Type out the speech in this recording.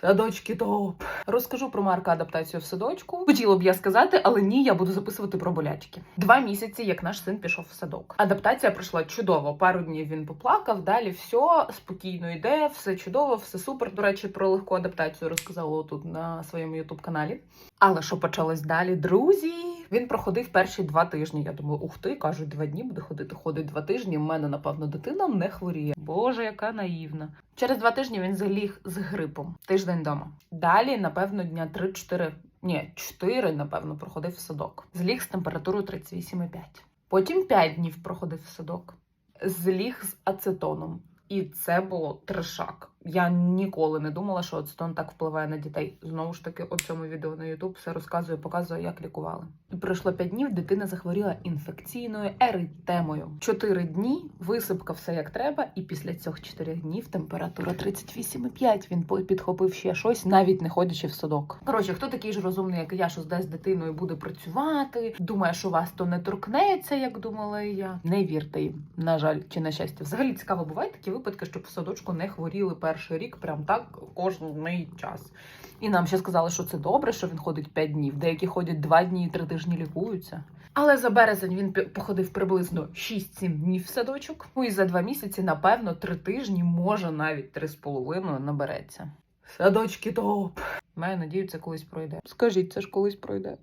Садочки топ. Розкажу про Марка адаптацію в садочку. Хотіла б я сказати, але ні, я буду записувати про болячки. Два місяці, як наш син пішов в садок. Адаптація пройшла чудово. Пару днів він поплакав. Далі все спокійно йде, все чудово, все супер. До речі, про легку адаптацію розказала тут на своєму ютуб каналі. Але що почалось далі, друзі? Він проходив перші два тижні. Я думаю, ух ти, кажуть, два дні буде ходити. Ходить два тижні. В мене, напевно, дитина не хворіє. Боже, яка наївна. Через два тижні він заліг з грипом. Тиждень вдома. Далі, напевно, дня 3-4, ні, 4, напевно, проходив в садок. Зліг з температурою 38,5. Потім 5 днів проходив в садок. Зліг з ацетоном. І це було трешак. Я ніколи не думала, що ацетон так впливає на дітей. Знову ж таки, у цьому відео на YouTube все розказую, показую, як лікували. І пройшло 5 днів, дитина захворіла інфекційною еритемою. 4 дні висипка все як треба, і після цих 4 днів температура 38,5. Він підхопив ще щось, навіть не ходячи в садок. Коротше, хто такий ж розумний, як я, що здасть дитиною буде працювати, думає, що вас то не торкнеться, як думала я. Не вірте їм, на жаль, чи на щастя. Взагалі цікаво, бувають такі випадки, щоб в садочку не хворіли перший рік, прям так кожний час. І нам ще сказали, що це добре, що він ходить 5 днів. Деякі ходять 2 дні і 3 тижні лікуються. Але за березень він походив приблизно 6-7 днів в садочок. Ну і за 2 місяці, напевно, 3 тижні, може навіть 3,5 набереться. Садочки топ. Маю надію, це колись пройде. Скажіть, це ж колись пройде.